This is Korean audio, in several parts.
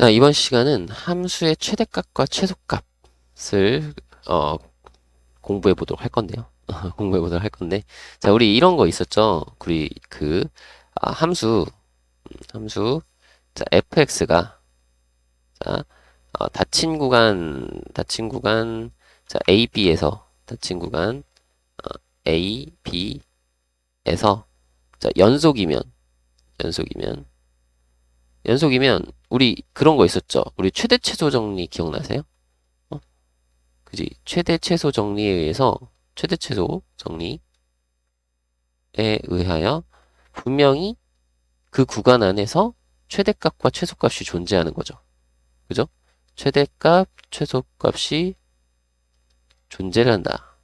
자, 이번 시간은 함수의 최대값과 최소값을 어, 공부해 보도록 할 건데요. 공부해 보도록 할 건데, 자, 우리 이런 거 있었죠? 우리 그 아, 함수, 음, 함수, 자, fx가 자, 어, 닫힌 구간, 닫힌 구간, 자, a, b에서 닫힌 구간 어, a, b에서 자, 연속이면, 연속이면, 연속이면 우리 그런 거 있었죠. 우리 최대 최소 정리 기억나세요? 어? 그지? 최대 최소 정리에 의해서 최대 최소 정리에 의하여 분명히 그 구간 안에서 최대값과 최소값이 존재하는 거죠. 그죠? 최대값, 최소값이 존재를 한다.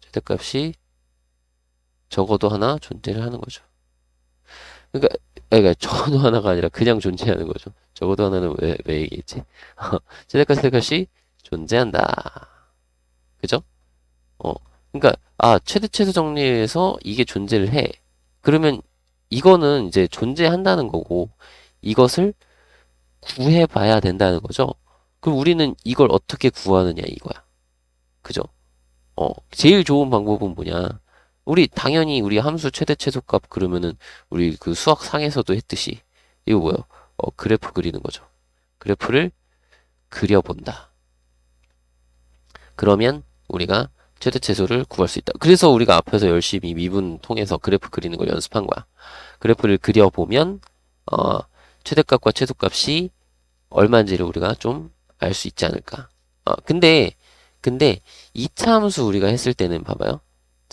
최대값이 적어도 하나 존재를 하는 거죠. 그러니까, 그러니까 적어도 하나가 아니라 그냥 존재하는 거죠. 적어도 하나는 왜, 왜 얘기했지? 최대값, 최대값이 존재한다. 그죠? 어, 그러니까, 아, 최대 최소 정리에서 이게 존재를 해. 그러면 이거는 이제 존재한다는 거고, 이것을 구해봐야 된다는 거죠. 그럼 우리는 이걸 어떻게 구하느냐, 이거야. 그죠? 어, 제일 좋은 방법은 뭐냐? 우리 당연히 우리 함수 최대 최소값 그러면은 우리 그 수학 상에서도 했듯이 이거 뭐예요? 어, 그래프 그리는 거죠. 그래프를 그려본다. 그러면 우리가 최대 최소를 구할 수 있다. 그래서 우리가 앞에서 열심히 미분 통해서 그래프 그리는 걸 연습한 거야. 그래프를 그려보면 어, 최대값과 최소값이 얼마인지를 우리가 좀 알 수 있지 않을까. 어, 근데 근데 2차 함수 우리가 했을 때는 봐봐요.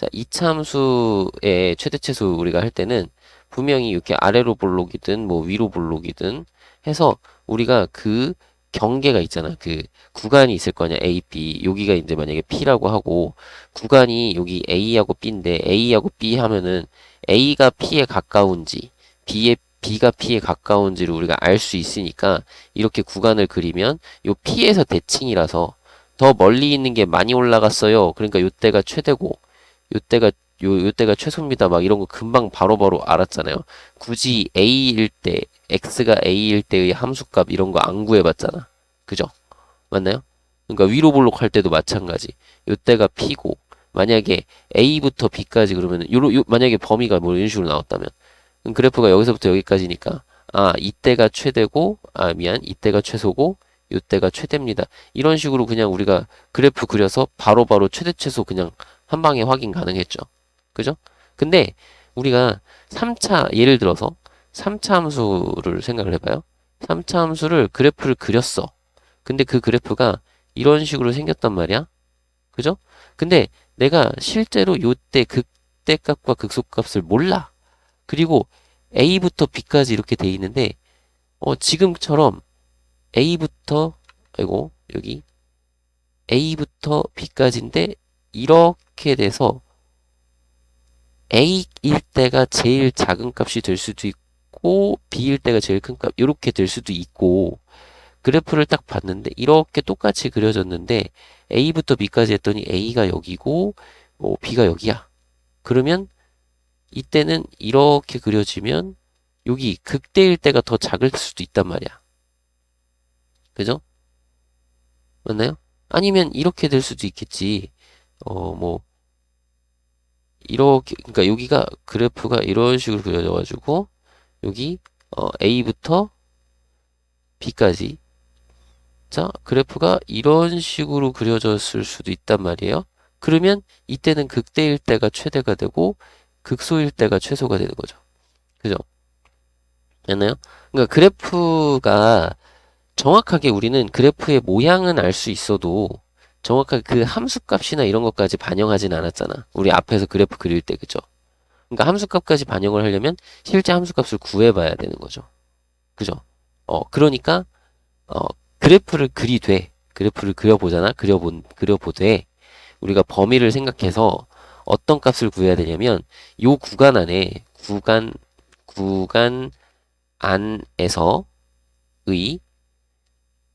자, 2차 함수의 최대 최소 우리가 할 때는 분명히 이렇게 아래로 볼록이든 뭐 위로 볼록이든 해서 우리가 그 경계가 있잖아. 그 구간이 있을 거냐. A, B. 여기가 이제 만약에 P라고 하고 구간이 여기 A하고 B인데 A하고 B 하면은 A가 P에 가까운지 B에 B가 P에 가까운지를 우리가 알 수 있으니까 이렇게 구간을 그리면 요 P에서 대칭이라서 더 멀리 있는 게 많이 올라갔어요. 그러니까 요때가 최대고 요때가 요, 요때가 최소입니다. 막 이런 거 금방 바로바로 바로 알았잖아요. 굳이 A일 때, X가 A일 때의 함수값 이런 거 안 구해봤잖아. 그죠? 맞나요? 그러니까 위로 볼록 할 때도 마찬가지. 요때가 P고, 만약에 A부터 B까지 그러면, 요, 요, 만약에 범위가 뭐 이런 식으로 나왔다면, 그래프가 여기서부터 여기까지니까, 아, 이때가 최대고, 아, 미안, 이때가 최소고, 요때가 최대입니다. 이런 식으로 그냥 우리가 그래프 그려서 바로바로 바로 최대 최소 그냥 한 방에 확인 가능했죠. 그죠? 근데 우리가 3차 예를 들어서 3차 함수를 생각을 해봐요. 3차 함수를 그래프를 그렸어. 근데 그 그래프가 이런 식으로 생겼단 말이야. 그죠? 근데 내가 실제로 요때 극대값과 극소값을 몰라. 그리고 A부터 B까지 이렇게 돼 있는데 어, 지금처럼 A부터 아이고 여기 A부터 B까지인데 이렇게 돼서 A일 때가 제일 작은 값이 될 수도 있고 B일 때가 제일 큰 값 이렇게 될 수도 있고 그래프를 딱 봤는데 이렇게 똑같이 그려졌는데 A부터 B까지 했더니 A가 여기고 뭐 B가 여기야. 그러면 이때는 이렇게 그려지면 여기 극대일 때가 더 작을 수도 있단 말이야. 그죠? 맞나요? 아니면 이렇게 될 수도 있겠지. 어, 뭐, 이렇게, 그러니까 여기가 그래프가 이런 식으로 그려져가지고, 여기, 어, A부터 B까지. 자, 그래프가 이런 식으로 그려졌을 수도 있단 말이에요. 그러면 이때는 극대일 때가 최대가 되고, 극소일 때가 최소가 되는 거죠. 그죠? 됐나요? 그러니까 그래프가 정확하게 우리는 그래프의 모양은 알 수 있어도 정확하게 그 함수값이나 이런 것까지 반영하진 않았잖아. 우리 앞에서 그래프 그릴 때, 그죠? 그러니까 함수값까지 반영을 하려면 실제 함수값을 구해봐야 되는 거죠. 그죠? 어, 그러니까, 어, 그래프를 그리되, 그래프를 그려보잖아? 그려본, 그려보되, 우리가 범위를 생각해서 어떤 값을 구해야 되냐면, 요 구간 안에, 구간, 구간 안에서의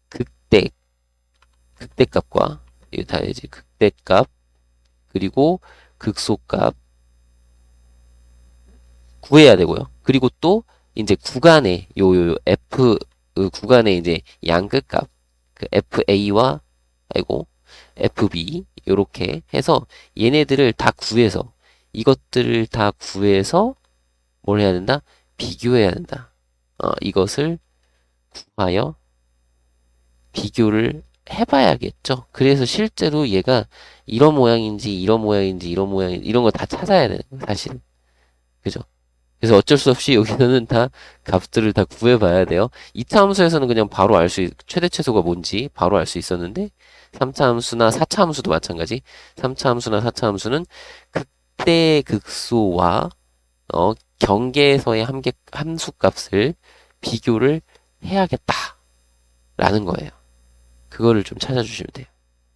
극대, 극대값과 이거 다 이제 극대값 그리고 극소값 구해야 되고요. 그리고 또 이제 구간에 요, 요, 요 F 그 구간의 이제 양끝값 그 FA와 아이고 FB 요렇게 해서 얘네들을 다 구해서 이것들을 다 구해서 뭘 해야 된다? 비교해야 된다. 어, 이것을 구하여 비교를 해봐야겠죠. 그래서 실제로 얘가 이런 모양인지 이런 모양인지 이런 모양인지 이런 거 다 찾아야 되는 거예요. 사실. 그죠? 그래서 어쩔 수 없이 여기서는 다 값들을 다 구해봐야 돼요. 2차 함수에서는 그냥 바로 알 수, 있, 최대 최소가 뭔지 바로 알 수 있었는데 3차 함수나 4차 함수도 마찬가지. 3차 함수나 4차 함수는 극대 극소와 어, 경계에서의 함계, 함수 값을 비교를 해야겠다. 라는 거예요. 그거를 좀 찾아주시면 돼요.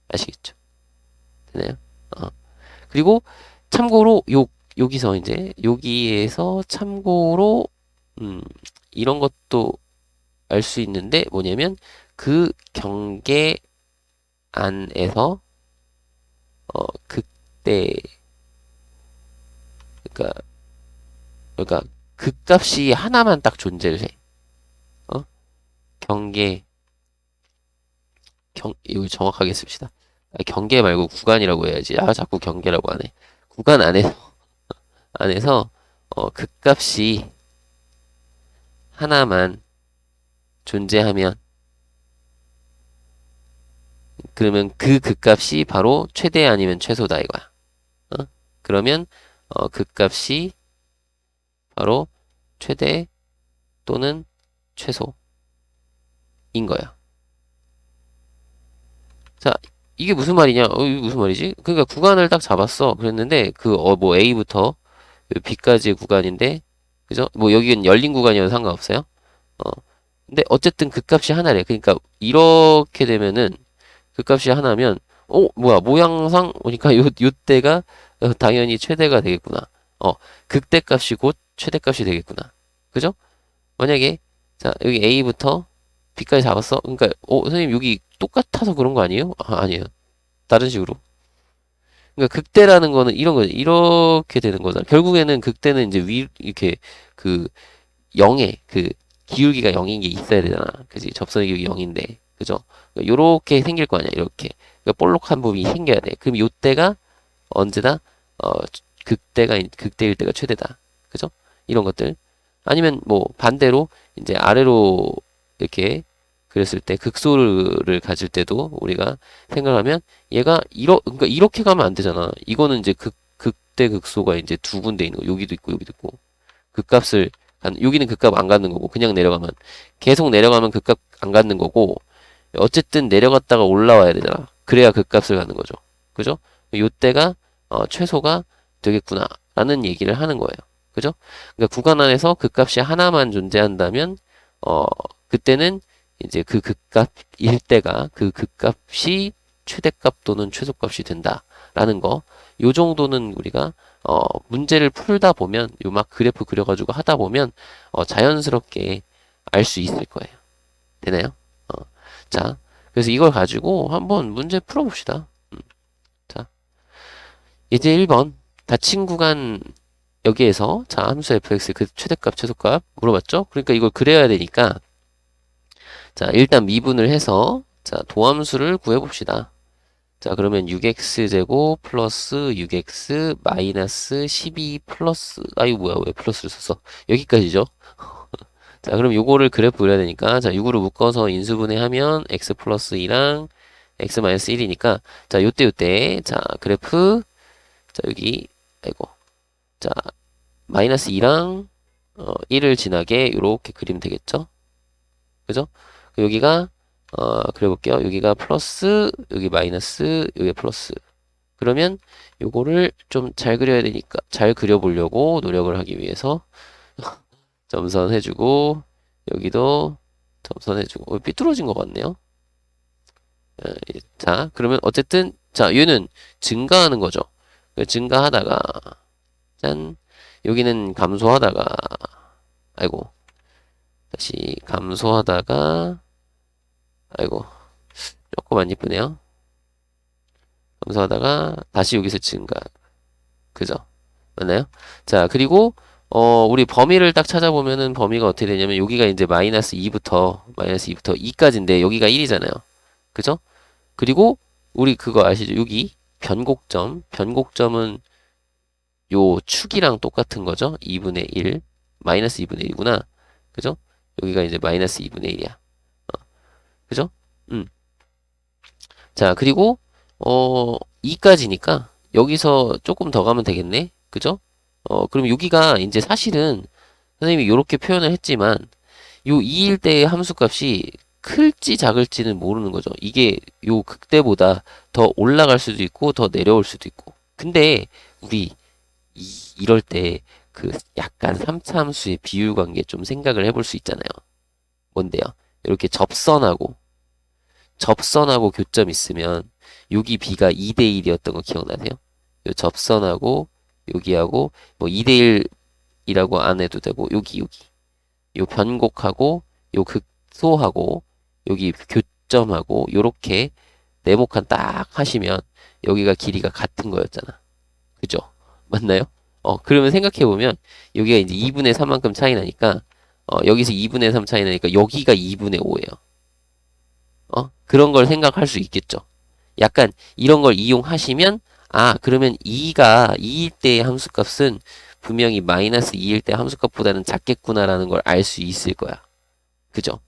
아시겠죠? 되나요? 어. 그리고 참고로 요 여기서 이제 여기에서 참고로 음, 이런 것도 알 수 있는데 뭐냐면 그 경계 안에서 어 그때 그러니까 그러니까 극값이 하나만 딱 존재를 해. 어? 경계 경 이거 정확하게 씁시다. 아, 경계 말고 구간이라고 해야지. 아 자꾸 경계라고 하네. 구간 안에서 안에서 어, 극값이 하나만 존재하면 그러면 그 극값이 바로 최대 아니면 최소다 이거야. 어? 그러면 어, 극값이 바로 최대 또는 최소인 거야. 자, 이게 무슨 말이냐? 어, 이게 무슨 말이지? 그러니까 구간을 딱 잡았어. 그랬는데 그 어 뭐 A부터 B까지의 구간인데 그죠? 뭐 여기는 열린 구간이어도 상관없어요. 어. 근데 어쨌든 그 값이 하나래. 그러니까 이렇게 되면은 그 값이 하나면 어 뭐야 모양상 보니까 요 요때가 어, 당연히 최대가 되겠구나. 어 극대값이 곧 최대값이 되겠구나. 그죠? 만약에 자 여기 A부터 B까지 잡았어. 그러니까 어 선생님 여기 똑같아서 그런 거 아니에요? 아, 아니에요. 다른 식으로. 그러니까 극대라는 거는 이런 거죠. 이렇게 되는 거잖아. 결국에는 극대는 이제 위 이렇게 그 0에 그 기울기가 0인 게 있어야 되잖아. 그지? 접선의 기울기 0인데. 그죠? 그러니까 요렇게 생길 거 아니야. 이렇게. 그러니까 볼록한 부분이 생겨야 돼. 그럼 요때가 언제다? 어, 극대가 극대일 때가 최대다. 그죠? 이런 것들. 아니면 뭐 반대로 이제 아래로 이렇게 그랬을 때 극소를 가질 때도 우리가 생각하면 얘가 이러 그러니까 이렇게 가면 안 되잖아. 이거는 이제 극 극대 극소가 이제 두 군데 있는 거. 여기도 있고 여기도 있고. 극값을 여기는 극값 안 갖는 거고 그냥 내려가면 계속 내려가면 극값 안 갖는 거고 어쨌든 내려갔다가 올라와야 되잖아. 그래야 극값을 갖는 거죠. 그죠? 요때가 어, 최소가 되겠구나 라는 얘기를 하는 거예요. 그죠? 그러니까 구간 안에서 극값이 하나만 존재한다면 어 그때는 이제 그 극값일 때가 그 극값이 최대값 또는 최소값이 된다라는 거. 요 정도는 우리가 어 문제를 풀다 보면 요 막 그래프 그려가지고 하다 보면 어 자연스럽게 알 수 있을 거예요. 되나요? 어. 자, 그래서 이걸 가지고 한번 문제 풀어봅시다. 음. 자, 이제 1번 닫힌 구간 여기에서 자 함수 fx 그 최대값 최소값 물어봤죠? 그러니까 이걸 그려야 되니까 자, 일단 미분을 해서 자, 도함수를 구해봅시다. 자, 그러면 6x제곱 플러스 6x 마이너스 12 플러스 아이 뭐야 왜 플러스를 썼어? 여기까지죠. 자, 그럼 요거를 그래프 그려야 되니까 자, 6으로 묶어서 인수분해하면 x 플러스 2랑 x 마이너스 1이니까 자, 요때 요때 자, 그래프 자, 여기 아이고 자, 마이너스 2랑 어, 1을 지나게 이렇게 그리면 되겠죠? 그죠? 여기가 어 그려볼게요. 여기가 플러스, 여기 마이너스, 여기 플러스. 그러면 요거를 좀 잘 그려야 되니까 잘 그려보려고 노력을 하기 위해서 점선 해주고 여기도 점선 해주고 어, 삐뚤어진 것 같네요. 어, 자 그러면 어쨌든 자 얘는 증가하는 거죠. 증가하다가 짠 여기는 감소하다가 아이고 다시 감소하다가 아이고 조금 안 이쁘네요. 감소하다가 다시 여기서 증가 그죠? 맞나요? 자 그리고 어, 우리 범위를 딱 찾아보면은 범위가 어떻게 되냐면 여기가 이제 마이너스 2부터 마이너스 2부터 2까지인데 여기가 1이잖아요. 그죠? 그리고 우리 그거 아시죠? 여기 변곡점. 변곡점은 요 축이랑 똑같은 거죠. 2분의 1. 마이너스 2분의 1이구나. 그죠? 여기가 이제 마이너스 2분의 1이야. 어, 그죠? 음. 자, 그리고 어 2까지니까 여기서 조금 더 가면 되겠네. 그죠? 어, 그럼 여기가 이제 사실은 선생님이 이렇게 표현을 했지만 요 2일 때의 함수값이 클지 작을지는 모르는 거죠. 이게 요 극대보다 더 올라갈 수도 있고 더 내려올 수도 있고. 근데 우리 이, 이럴 때 그 약간 3차 함수의 비율 관계 좀 생각을 해볼 수 있잖아요. 뭔데요? 이렇게 접선하고 접선하고 교점 있으면 여기 b가 2대 1이었던 거 기억나세요? 요 접선하고 여기하고 뭐 2대 1이라고 안 해도 되고 여기 여기 요 변곡하고 요 극소하고 여기 교점하고 요렇게 네모칸 딱 하시면 여기가 길이가 같은 거였잖아. 그죠? 맞나요? 어, 그러면 생각해보면 여기가 이제 2분의 3만큼 차이 나니까 어, 여기서 2분의 3 차이 나니까 여기가 2분의 5예요. 어? 그런 걸 생각할 수 있겠죠. 약간 이런 걸 이용하시면 아, 그러면 2가 2일 때의 함수값은 분명히 마이너스 2일 때 함수값보다는 작겠구나라는 걸 알 수 있을 거야. 그죠?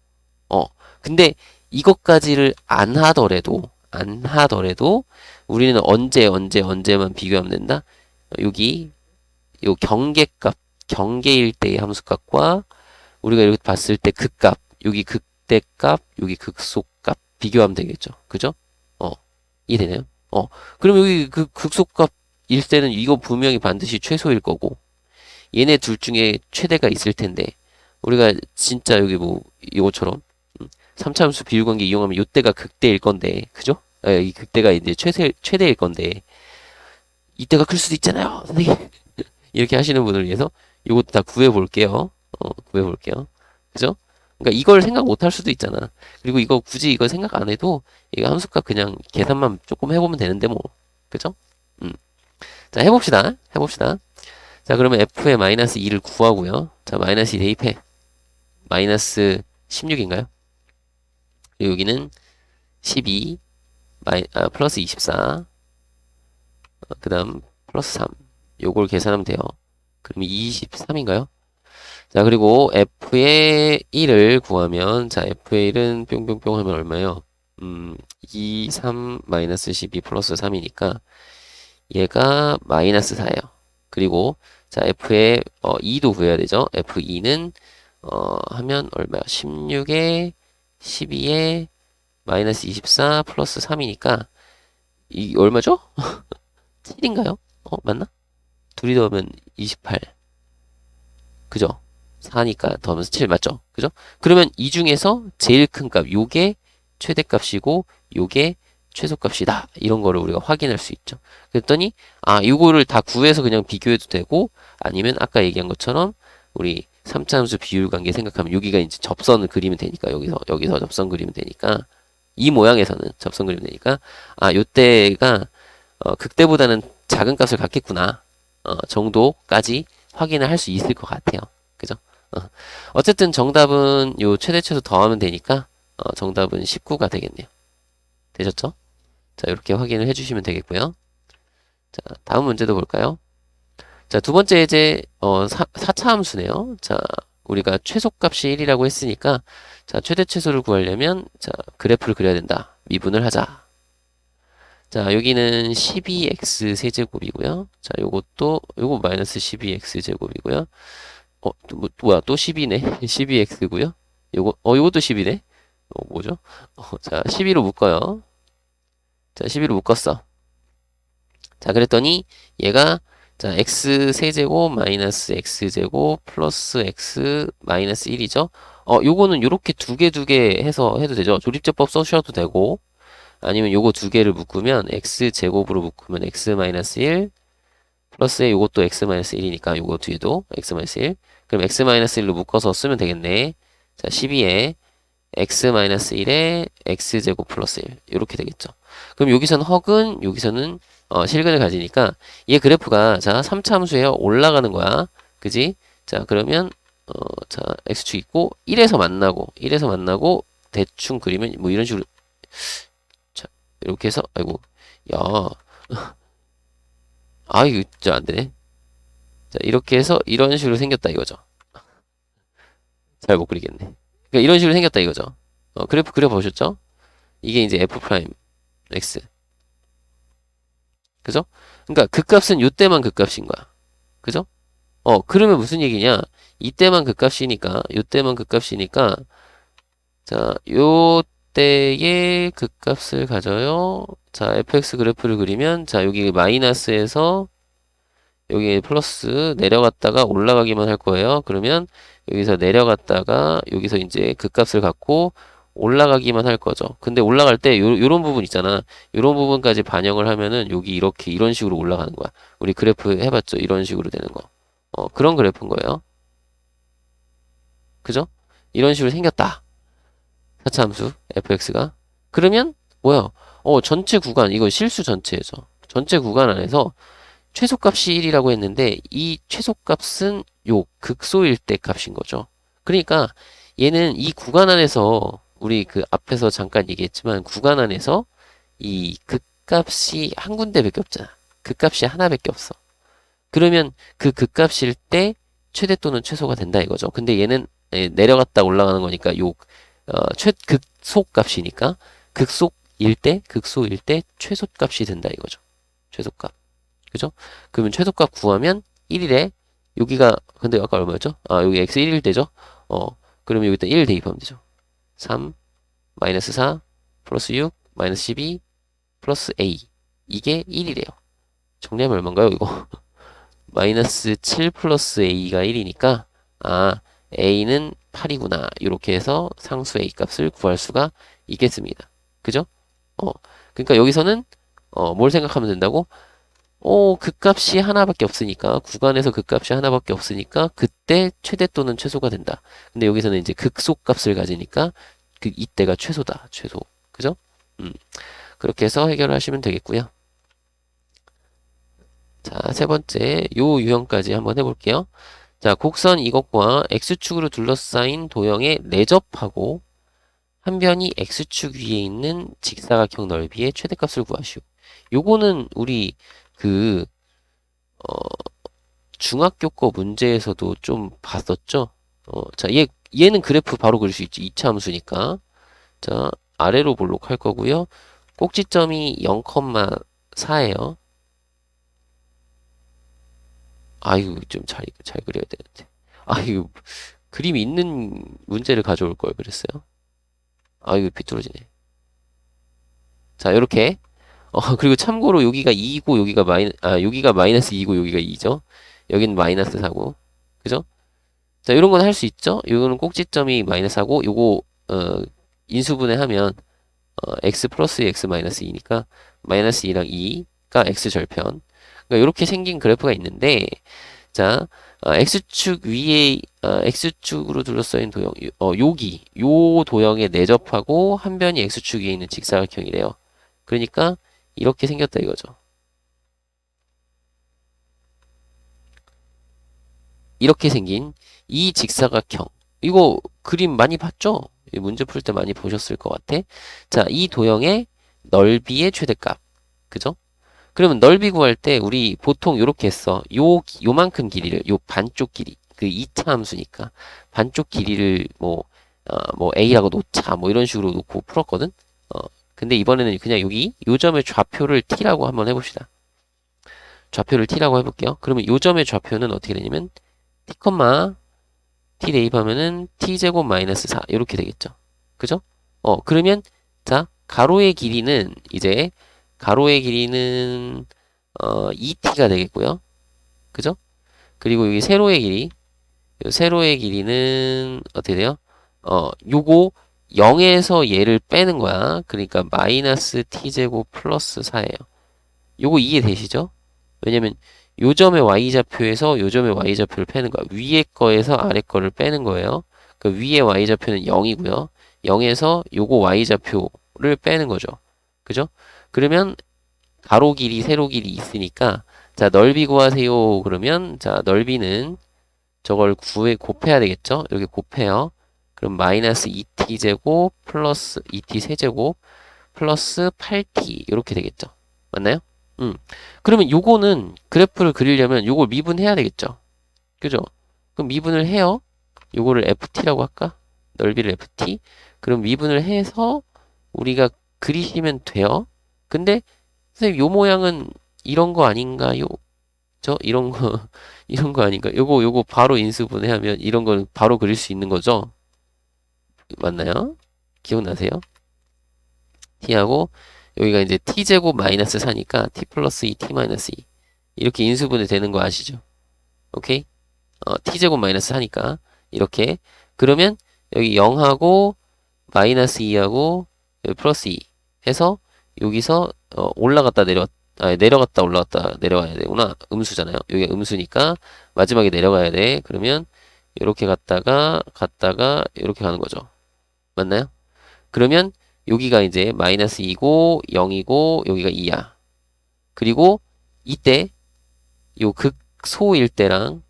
어. 근데 이것까지를 안 하더라도, 안 하더라도, 우리는 언제, 언제, 언제만 비교하면 된다? 여기, 요 경계값, 경계일 때의 함수값과 우리가 이렇게 봤을 때 극값, 여기 극 대값, 여기 극소값 비교하면 되겠죠. 그죠? 어. 이해되나요? 어. 그럼 여기 그 극소값일 때는 이거 분명히 반드시 최소일 거고, 얘네 둘 중에 최대가 있을 텐데, 우리가 진짜 여기 뭐, 이거처럼, 3차 함수 비율 관계 이용하면 요때가 극대일 건데, 그죠? 예, 이 극대가 이제 최대, 최대일 건데, 이때가 클 수도 있잖아요, 선생님. 이렇게 하시는 분을 위해서 이것도 다 구해 볼게요. 어, 구해 볼게요. 그죠? 그러니까 이걸 생각 못 할 수도 있잖아. 그리고 이거 굳이 이거 생각 안 해도 이거 함수값 그냥 계산만 조금 해보면 되는데 뭐. 그죠? 음. 자, 해봅시다. 해봅시다. 자, 그러면 f의 마이너스 2를 구하고요. 자, 마이너스 2 대입해. 마이너스 16인가요? 그리고 여기는 12, 마이, 아, 플러스 24, 어, 그 다음 플러스 3. 요걸 계산하면 돼요. 그럼 23인가요? 자, 그리고 f의 1을 구하면, 자, f의 1은 뿅뿅뿅 하면 얼마예요? 음, 2, 3, 마이너스 12 플러스 3이니까, 얘가 마이너스 4예요. 그리고, 자, f의 어, 2도 구해야 되죠? f2는, 어, 하면 얼마야? 16에 12에 마이너스 24 플러스 3이니까, 이 얼마죠? 7인가요? 어, 맞나? 둘이 더하면 28. 그죠? 4니까 더하면서 7 맞죠? 그죠? 그러면 이 중에서 제일 큰 값, 요게 최대값이고 요게 최소값이다. 이런 거를 우리가 확인할 수 있죠. 그랬더니 아, 요거를 다 구해서 그냥 비교해도 되고 아니면 아까 얘기한 것처럼 우리 3차 함수 비율 관계 생각하면 여기가 이제 접선을 그리면 되니까 여기서 여기서 접선 그리면 되니까 이 모양에서는 접선 그리면 되니까 아, 요때가 어, 극대보다는 작은 값을 갖겠구나. 어, 정도까지 확인을 할 수 있을 것 같아요. 그죠? 어. 쨌든 정답은 요 최대 최소 더하면 되니까 어, 정답은 19가 되겠네요. 되셨죠? 자, 이렇게 확인을 해주시면 되겠고요. 자, 다음 문제도 볼까요? 자, 두 번째 이제 어, 4, 4차 함수네요. 자, 우리가 최소값이 1이라고 했으니까 자, 최대 최소를 구하려면 자, 그래프를 그려야 된다. 미분을 하자. 자, 여기는 12x 세제곱이고요. 자, 요것도 요거 마이너스 12x 제곱이고요. 어, 또, 뭐, 뭐야, 또 12네. 12x고요. 요거, 어, 요것도 10이네. 어, 뭐죠? 어, 자, 12로 묶어요. 자, 12로 묶었어. 자, 그랬더니 얘가 자, x 세제곱 마이너스 x 제곱 플러스 x 마이너스 1이죠. 어, 요거는 요렇게 두 개 두 개 해서 해도 되죠. 조립제법 써주셔도 되고 아니면 요거 두 개를 묶으면 x 제곱으로 묶으면 x 마이너스 1 플러스에 요것도 x 마이너스 1이니까 요거 뒤에도 x 마이너스 1 그럼 x 마이너스 1로 묶어서 쓰면 되겠네. 자, 12에 x 마이너스 1에 x 제곱 플러스 1 이렇게 되겠죠. 그럼 여기서는 헉은 여기서는 어, 실근을 가지니까 얘 그래프가 자 3차 함수에 올라가는 거야. 그지? 자, 그러면 어, 자, x축 있고 1에서 만나고 1에서 만나고 대충 그리면 뭐 이런 식으로 자, 이렇게 해서 아이고. 야. 아, 이거 진짜 안 되네. 자, 이렇게 해서 이런 식으로 생겼다 이거죠. 잘 못 그리겠네. 그러니까 이런 식으로 생겼다 이거죠. 어, 그래프 그려보셨죠? 이게 이제 f 프라임 x. 그죠? 그러니까 극값은 요때만 극값인 거야. 그죠? 어, 그러면 무슨 얘기냐? 이때만 극값이니까, 요때만 극값이니까, 자, 요 때의 극값을 가져요. 자, fx 그래프를 그리면, 자, 여기 마이너스에서 여기 플러스 내려갔다가 올라가기만 할 거예요. 그러면 여기서 내려갔다가 여기서 이제 극값을 갖고 올라가기만 할 거죠. 근데 올라갈 때 요, 요런 부분 있잖아. 요런 부분까지 반영을 하면은 여기 이렇게 이런 식으로 올라가는 거야. 우리 그래프 해봤죠. 이런 식으로 되는 거. 어, 그런 그래프인 거예요. 그죠? 이런 식으로 생겼다. 사차함수 fx가. 그러면 뭐야? 어, 전체 구간 이거 실수 전체에서 전체 구간 안에서 최소값이 1이라고 했는데 이 최소값은 요 극소일 때 값인 거죠. 그러니까 얘는 이 구간 안에서 우리 그 앞에서 잠깐 얘기했지만 구간 안에서 이 극값이 한 군데밖에 없잖아. 극값이 하나밖에 없어. 그러면 그 극값일 때 최대 또는 최소가 된다 이거죠. 근데 얘는 예, 내려갔다 올라가는 거니까 요 어, 최 극소값이니까 극소일 때 극소일 때 최소값이 된다 이거죠. 최소값. 그죠? 그러면 최소값 구하면 1일에 여기가 근데 아까 얼마였죠? 아 여기 x 1일 때죠? 어 그러면 여기다 1 대입하면 되죠. 3 마이너스 4 플러스 6 마이너스 12 플러스 a 이게 1이래요. 정리하면 얼마인가요 이거? 마이너스 7 플러스 a가 1이니까 아 a는 8이구나 이렇게 해서 상수 a 값을 구할 수가 있겠습니다. 그죠? 어 그러니까 여기서는 어 뭘 생각하면 된다고? 어, 극값이 하나밖에 없으니까 구간에서 극값이 하나밖에 없으니까 그때 최대 또는 최소가 된다. 근데 여기서는 이제 극소값을 가지니까 그 이때가 최소다. 최소. 그죠? 음. 그렇게 해서 해결하시면 되겠고요. 자, 세 번째 요 유형까지 한번 해 볼게요. 자, 곡선 이것과 x축으로 둘러싸인 도형에 내접하고 한 변이 x축 위에 있는 직사각형 넓이의 최대값을 구하시오. 요거는 우리 그, 어, 중학교 거 문제에서도 좀 봤었죠? 어, 자, 얘, 얘는 그래프 바로 그릴 수 있지. 2차 함수니까. 자, 아래로 볼록할 거고요. 꼭지점이 0,4예요. 아유, 좀 잘, 잘 그려야 되는데. 아유, 그림이 있는 문제를 가져올 걸 그랬어요. 아유, 비뚤어지네. 자, 요렇게. 어, 그리고 참고로 여기가 2이고 여기가 마이 아, 여기가 마이너스 2이고 여기가 2죠. 여기는 마이너스 4고. 그죠? 자, 이런 건 할 수 있죠? 요거는 꼭지점이 마이너스 하고 요거 어, 인수분해 하면 어, x 플러스 x 마이너스 2니까 마이너스 2랑 2가 x 절편. 그러니까 이렇게 생긴 그래프가 있는데 자, 어, x축 위에 어, x축으로 둘러싸인 도형 어, 여기 요 도형에 내접하고 한 변이 x축 위에 있는 직사각형이래요. 그러니까 이렇게 생겼다 이거죠. 이렇게 생긴 이 직사각형. 이거 그림 많이 봤죠? 문제 풀 때 많이 보셨을 것 같아. 자, 이 도형의 넓이의 최대값. 그죠? 그러면 넓이 구할 때 우리 보통 이렇게 했어. 요, 요만큼 길이를, 요 반쪽 길이. 그 2차 함수니까. 반쪽 길이를 뭐, 어, 뭐 A라고 놓자. 뭐 이런 식으로 놓고 풀었거든? 어, 근데 이번에는 그냥 여기 요 점의 좌표를 t라고 한번 해봅시다. 좌표를 t라고 해볼게요. 그러면 요 점의 좌표는 어떻게 되냐면 t, t 대입하면은 t제곱 마이너스 4 이렇게 되겠죠. 그죠? 어 그러면 자 가로의 길이는 이제 가로의 길이는 어 2t가 되겠고요. 그죠? 그리고 여기 세로의 길이 세로의 길이는 어떻게 돼요? 어 요거 0에서 얘를 빼는 거야. 그러니까 마이너스 t제곱 플러스 4예요. 요거 이해되시죠? 왜냐면 요 점의 y좌표에서 요 점의 y좌표를 빼는 거야. 위에 거에서 아래 거를 빼는 거예요. 그 위에 y좌표는 0이고요. 0에서 요거 y좌표를 빼는 거죠. 그죠? 그러면 가로 길이, 세로 길이 있으니까 자, 넓이 구하세요. 그러면 자, 넓이는 저걸 구해 곱해야 되겠죠? 이렇게 곱해요. 그럼 마이너스 2t 제곱 플러스 2t 세제곱 플러스 8t 이렇게 되겠죠. 맞나요? 음. 그러면 요거는 그래프를 그리려면 요걸 미분해야 되겠죠. 그죠? 그럼 미분을 해요. 요거를 ft라고 할까? 넓이를 ft. 그럼 미분을 해서 우리가 그리시면 돼요. 근데 선생님 요 모양은 이런 거 아닌가요? 저 이런 거 이런 거 아닌가? 요거 요거 바로 인수분해하면 이런 거는 바로 그릴 수 있는 거죠? 맞나요? 기억나세요? t하고 여기가 이제 t제곱 마이너스 4니까 t 플러스 2 t 마이너스 2 이렇게 인수분해 되는 거 아시죠? 오케이? 어, t제곱 마이너스 4니까 이렇게 그러면 여기 0하고 마이너스 2하고 여기 플러스 2 해서 여기서 어, 올라갔다 내려 아 내려갔다 올라갔다 내려가야 되구나. 음수잖아요. 여기가 음수니까 마지막에 내려가야 돼. 그러면 이렇게 갔다가 갔다가 이렇게 가는 거죠. 맞나요? 그러면 여기가 이제 마이너스 2고 0이고 여기가 2야. 그리고 이때 요 극소일 때랑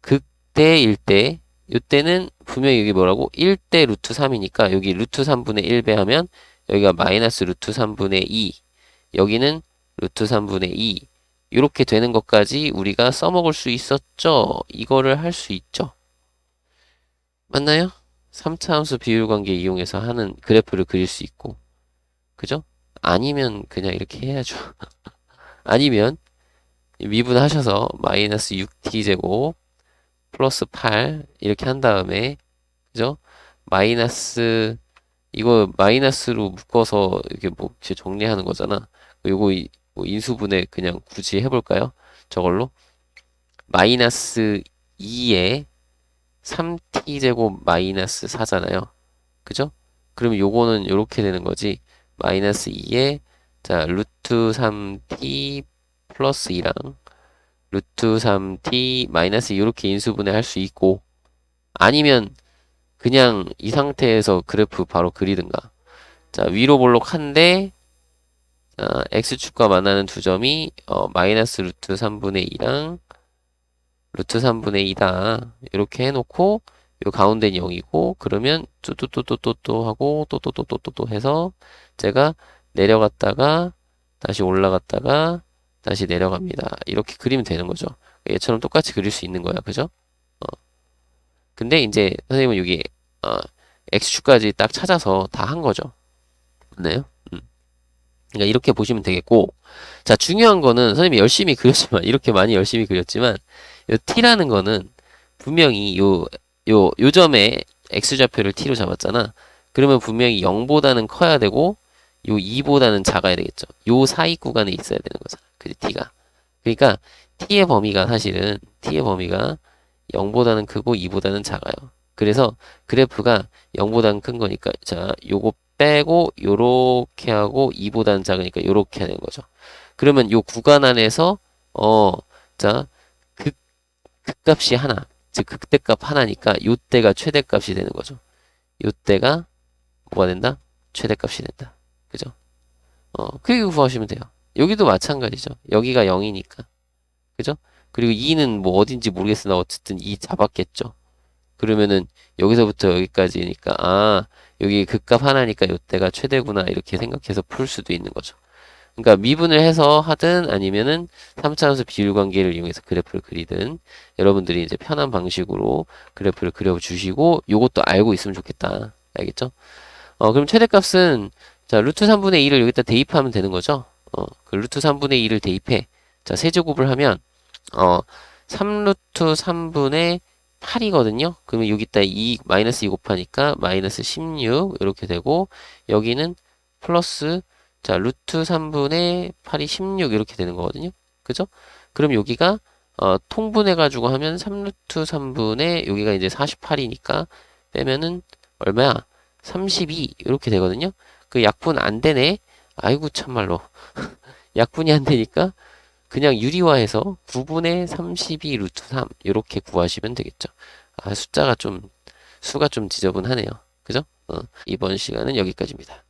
극대일 때 이때는 분명히 여기 뭐라고? 1대 루트 3이니까 여기 루트 3분의 1 배 하면 여기가 마이너스 루트 3분의 2 여기는 루트 3분의 2 이렇게 되는 것까지 우리가 써먹을 수 있었죠 이거를 할 수 있죠 맞나요? 3차 함수 비율 관계 이용해서 하는 그래프를 그릴 수 있고 그죠? 아니면 그냥 이렇게 해야죠 아니면 미분하셔서 마이너스 6t제곱 플러스 8 이렇게 한 다음에 그죠? 마이너스 이거 마이너스로 묶어서 이렇게 뭐 정리하는 거잖아. 요거 이- 뭐 인수분해 그냥 굳이 해볼까요? 저걸로 마이너스 2에 3t제곱 마이너스 4잖아요. 그죠? 그럼 요거는 요렇게 되는 거지. 마이너스 2에 자 루트 3t 플러스 2랑 루트 3t 마이너스 이렇게 인수분해 할 수 있고 아니면 그냥 이 상태에서 그래프 바로 그리든가 자 위로 볼록 한데 자, x축과 만나는 두 점이 어, 마이너스 루트 3분의 2랑 루트 3분의 2다 이렇게 해놓고 요 가운데는 0이고 그러면 또또또또또 하고 또 해서 제가 내려갔다가 다시 올라갔다가 다시 내려갑니다. 이렇게 그리면 되는 거죠. 얘처럼 똑같이 그릴 수 있는 거야. 그죠? 어. 근데 이제 선생님은 여기 어, x축까지 딱 찾아서 다 한 거죠. 맞나요? 음. 그러니까 이렇게 보시면 되겠고 자 중요한 거는 선생님이 열심히 그렸지만 이렇게 많이 열심히 그렸지만 요 t라는 거는 분명히 요 요 요 점에 x좌표를 t로 잡았잖아. 그러면 분명히 0보다는 커야 되고 요 2보다는 작아야 되겠죠. 요 사이 구간에 있어야 되는 거잖아. 그지 t가. 그러니까 t의 범위가 사실은 t의 범위가 0보다는 크고 2보다는 작아요. 그래서 그래프가 0보다는 큰 거니까 자, 요거 빼고 요렇게 하고 2보다는 작으니까 요렇게 하는 거죠. 그러면 요 구간 안에서 어, 자, 극 극값이 하나. 즉 극대값 하나니까 요때가 최대값이 되는 거죠. 요때가 뭐가 된다? 최대값이 된다. 그죠? 어, 그게 구하시면 돼요. 여기도 마찬가지죠. 여기가 0이니까. 그죠? 그리고 2는 뭐 어딘지 모르겠으나 어쨌든 2 잡았겠죠. 그러면은 여기서부터 여기까지니까 아 여기 극값 하나니까 요때가 최대구나 이렇게 생각해서 풀 수도 있는 거죠. 그러니까 미분을 해서 하든 아니면은 3차 함수 비율 관계를 이용해서 그래프를 그리든 여러분들이 이제 편한 방식으로 그래프를 그려 주시고 요것도 알고 있으면 좋겠다. 알겠죠? 어 그럼 최대값은 자 루트 3분의 2를 여기다 대입하면 되는 거죠. 어, 그 루트 3분의 2를 대입해. 자, 세제곱을 하면, 어, 3루트 3분의 8이거든요. 그러면 여기다 2, 마이너스 2 곱하니까 마이너스 16, 이렇게 되고, 여기는 플러스, 자, 루트 3분의 8이 16, 이렇게 되는 거거든요. 그죠? 그럼 여기가, 어, 통분해가지고 하면 3루트 3분의, 여기가 이제 48이니까, 빼면은, 얼마야? 32, 이렇게 되거든요. 그 약분 안 되네? 아이고, 참말로. 약분이 안 되니까 그냥 유리화해서 9분의 32 루트 3 이렇게 구하시면 되겠죠. 아 숫자가 좀 수가 좀 지저분하네요. 그죠? 어, 이번 시간은 여기까지입니다.